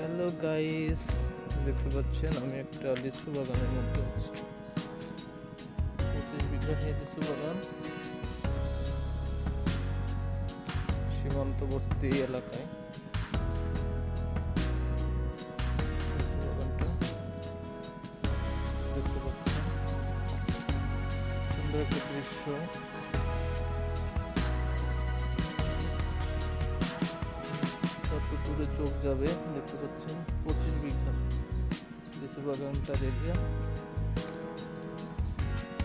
Hello guys দেখতে পাচ্ছেন, আমি একটা লিচু বাগানের মধ্যে আছি। পঁচিশ বিঘা নিয়ে লিচু বাগান। সীমান্তবর্তী এলাকায়। দেখতে পাচ্ছেন। সুন্দর একটা দৃশ্য। দূরে চোখ যাবে, দেখতে পাচ্ছেন, পঁচিশ বিঘা। লিচু বাগানটার এরিয়া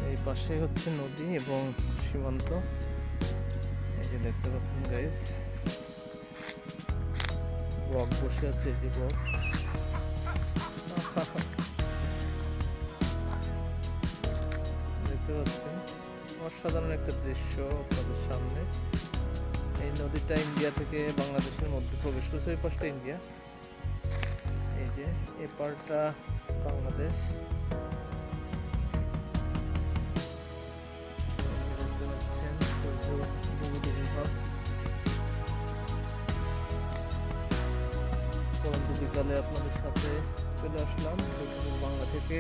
এই পাশে হচ্ছে নদী এবং সীমান্ত। এই যে দেখতে পাচ্ছেন গাইস বক বসে আছে, এই যে বক। দেখতে পাচ্ছেন, অসাধারণ একটা দৃশ্য আপনাদের সামনে। নদীটা ইন্ডিয়া থেকে বাংলাদেশের মধ্যে প্রবেশ করছে, ওই পাশটা ইন্ডিয়া। এই যে, এ পারটা বাংলাদেশ। বিকালে আপনাদের সাথে চলে আসলাম বাংলা থেকে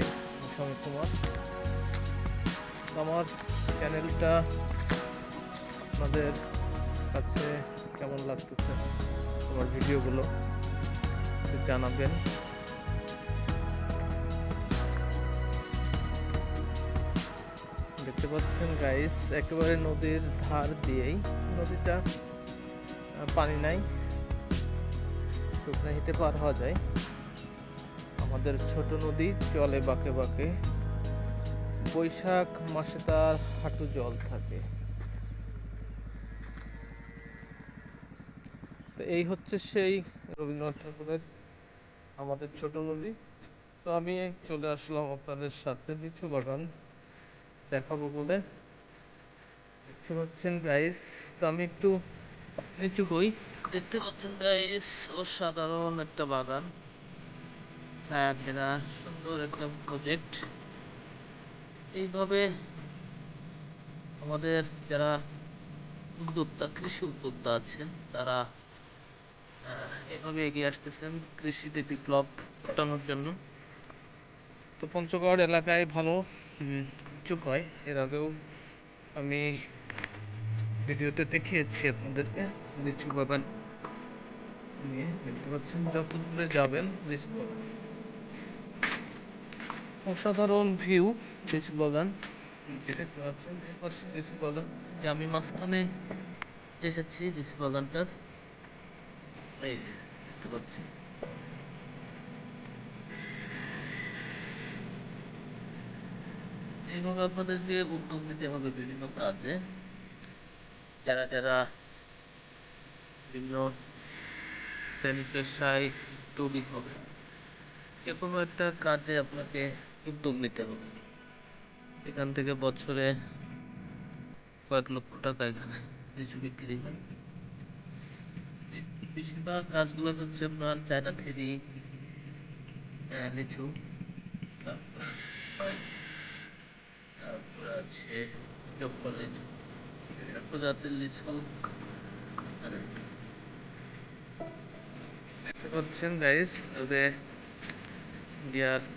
সমীর কুমার। আমার চ্যানেলটা আপনাদের কাছে কেমন লাগতেছে আমার ভিডিওগুলো জানাবেন। দেখতে পাচ্ছেন গাইস একেবারে নদীর ধার দিয়েই নদীটা পানি নাই, শুকনো হেঁটে পার হওয়া যায়। আমাদের ছোট নদী চলে বাঁকে বাঁকে, বৈশাখ মাসে তার হাঁটু জল থাকে। এই হচ্ছে সেই রবীন্দ্রনাথ ঠাকুরের আমাদের ছোট নদী। তো আমি চলে আসলাম আপনাদের সাথে কিছু বাগান দেখাবো বলে। দেখতে পাচ্ছেন গাইস তো আমি একটু নিচু হই। দেখতে পাচ্ছেন গাইস ও সাধারণ একটা বাগান। ছায়া ঘেরা সুন্দর একটা প্রজেক্ট এইভাবে আমাদের যারা উদ্যোক্তা, কৃষি উদ্যোক্তা আছেন, তারা এভাবে এগিয়ে আসতেছেন কৃষিতে বিপ্লব ঘটানোর জন্য। তো পঞ্চগড় এলাকায় ভালো ইচ্ছুক হয়। এর আগেও আমি ভিডিওতে দেখিয়েছি আপনাদেরকে, লিচু বাগান নিয়ে, দেখতে পাচ্ছেন যত যাবেন লিচু বাগান। অসাধারণ ভিউ লিচু দেখতে পাচ্ছেন এপাশে লিচু বাগান। আমি মাঝখানে এসেছি লিচু বাগানটার। এই দেখতে পাচ্ছি। এইভাবে আপনাদেরকে উদ্যোগ নিতে হবে বিভিন্ন কাজে, যারা যারা বিভিন্ন শ্রেণি পেশায় তৈরি হবে, যে কোনো একটা কাজে আপনাকে উদ্যোগ নিতে হবে। এখান থেকে বছরে কয়েক লক্ষ টাকা এখানে লিচু বিক্রি হয়। বেশিরভাগ গাছগুলো হচ্ছে আপনার চায়না থেরি লিচু, তারপর আছে লিচু প্রজাতির লিচু। গাইস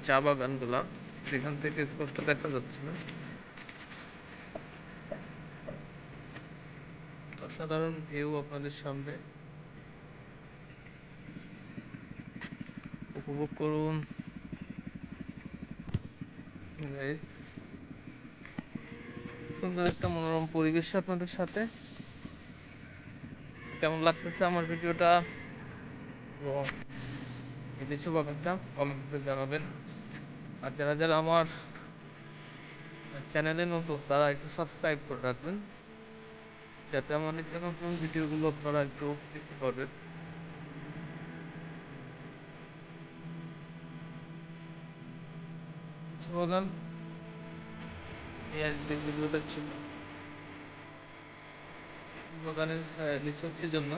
চা থেকে স্পষ্ট দেখা যাচ্ছে না। অসাধারণ ভিউ আপনাদের সামনে। উপভোগ করুন। সুন্দর একটা মনোরম পরিবেশ আপনাদের সাথে। কেমন লাগতেছে আমার ভিডিওটা? এবং লিচু বাগানটা কমেন্ট করে জানাবেন। আর যারা যারা আমার চ্যানেলে নতুন, তারা একটু সাবস্ক্রাইব করে রাখবেন। যাতে আমার নিত্য নতুন ভিডিওগুলো আপনারা একটু দেখতে পারবেন। আজকের ভিডিওটা ছিল। বাগানের রিসার্চের জন্য।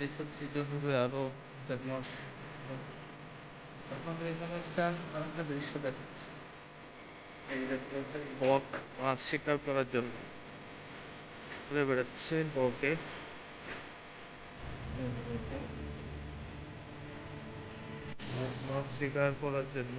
রিসার্চের জন্য আরও ডেভেলপ আপনাদের এখানে একটা আরেকটা দৃশ্য দেখাচ্ছি। বক মাছ শিকার করার জন্য। ঘুরে বেড়াচ্ছে বকে। মাছ শিকার করার জন্য।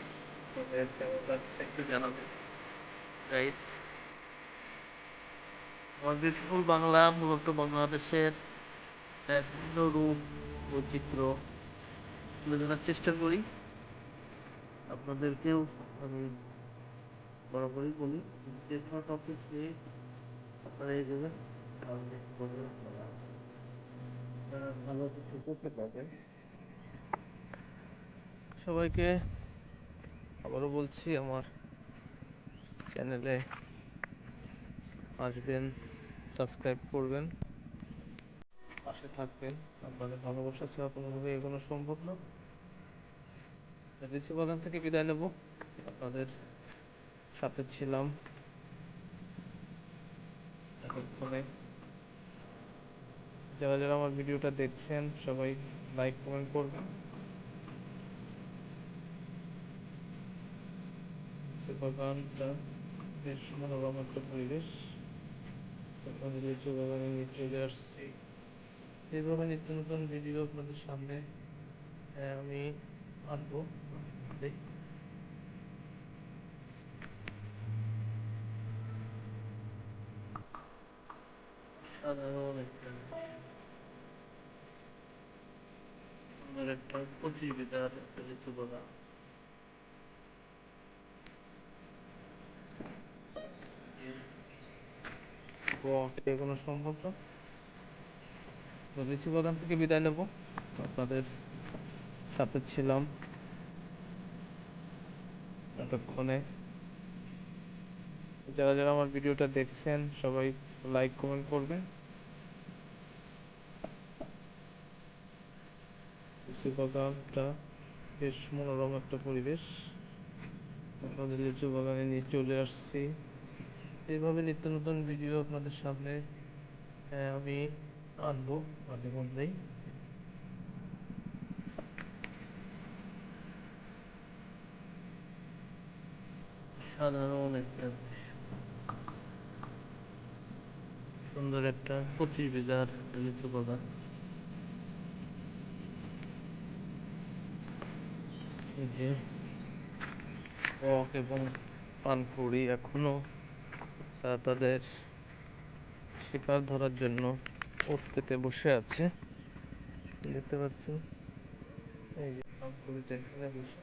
বাংলা, মূলত বাংলাদেশের বিভিন্ন রূপ তুলে ধরার চেষ্টা করি। আপনাদেরকেও আমি বরাবরই বলি, যে কোনো টপিক নিয়ে আপনারা এই ভালো সবাইকে আবারও বলছি, আমার চ্যানেলে আসবেন সাবস্ক্রাইব করবেন, পাশে থাকবেন। আপনাদের ভালোবাসা ছাড়া কোনোভাবে এগোনো সম্ভব না। ঋষি বাগান থেকে বিদায় নেব। আপনাদের সাথে ছিলাম। এতক্ষণে যারা যারা আমার ভিডিওটা দেখছেন, সবাই লাইক কমেন্ট করবেন। ঋষি বাগানটা বেশ মনোরম একটা পরিবেশ আপনাদের ঋষি বাগানে নিয়ে চলে আসছি এইভাবে নিত্য নতুন ভিডিও আপনাদের সামনে আমি আনব সাধারণ একটা একটা প্রতিযোগিতার একটা ঋতু বাগান এগোনো সম্ভব না। তো ঋষি বাগান থেকে বিদায় নেব। আপনাদের সাথে ছিলাম এতক্ষণে। যারা যারা আমার ভিডিওটা দেখছেন, সবাই লাইক কমেন্ট করবেন। লিচু বাগানটা বেশ মনোরম একটা পরিবেশ। আপনাদের লিচু বাগানে নিয়ে চলে আসছি। এইভাবে নিত্য নতুন ভিডিও আপনাদের সামনে আমি আনব মাঝে মধ্যেই। সাধারণ একটা সুন্দর একটা পঁচিশ বিঘার লিচু বাগান। এবং পানপুরি এখনও তারা তাদের শিকার ধরার জন্য পেতে বসে আছে। দেখতে পাচ্ছেন? এই যে পানপুরিটা এখানে বসে।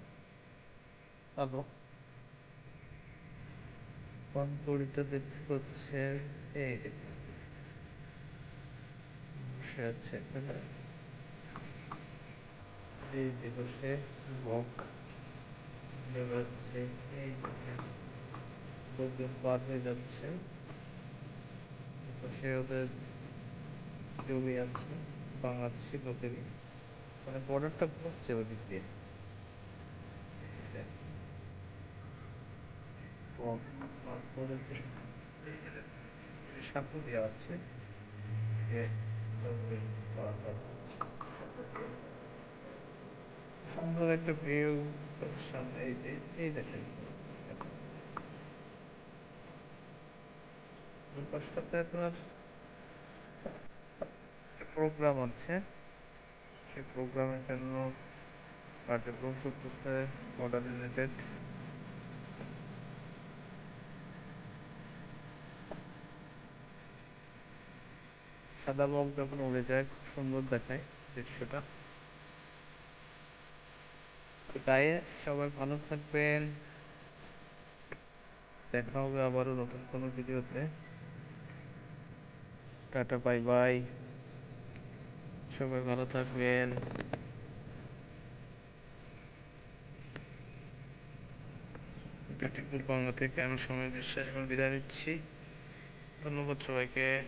হ্যালো পানপুরিটা দেখতে পাচ্ছেন এই যে। বসে আছে এখানে। এই যে বসে। বক। বেরোচ্ছে এই যে লোকজন পার হয়ে যাচ্ছে? পাশে ওদের জমি আছে বাংলাদেশি লোকেরই মানে বর্ডারটা ঘুরছে ওদিক দিয়ে। দেওয়া আছে যে। সুন্দর একটা ভিউ সামনে এই দেখেন। ওই পাশটাতে আপনার প্রোগ্রাম আছে। সেই প্রোগ্রামের জন্য কার্যক্রম চলতেছে অর্ডার রিলেটেড সাদা বক যখন উড়ে যায়, খুব সুন্দর দেখায় দৃশ্যটা। গায়ে সবাই ভালো থাকবেন। দেখা হবে আবারও নতুন কোনো ভিডিওতে টাটা, বাই বাই। সবাই ভালো থাকবেন। বাংলা থেকে আমি সময় বিশ্বাস এখন বিদায় নিচ্ছি। ধন্যবাদ সবাইকে।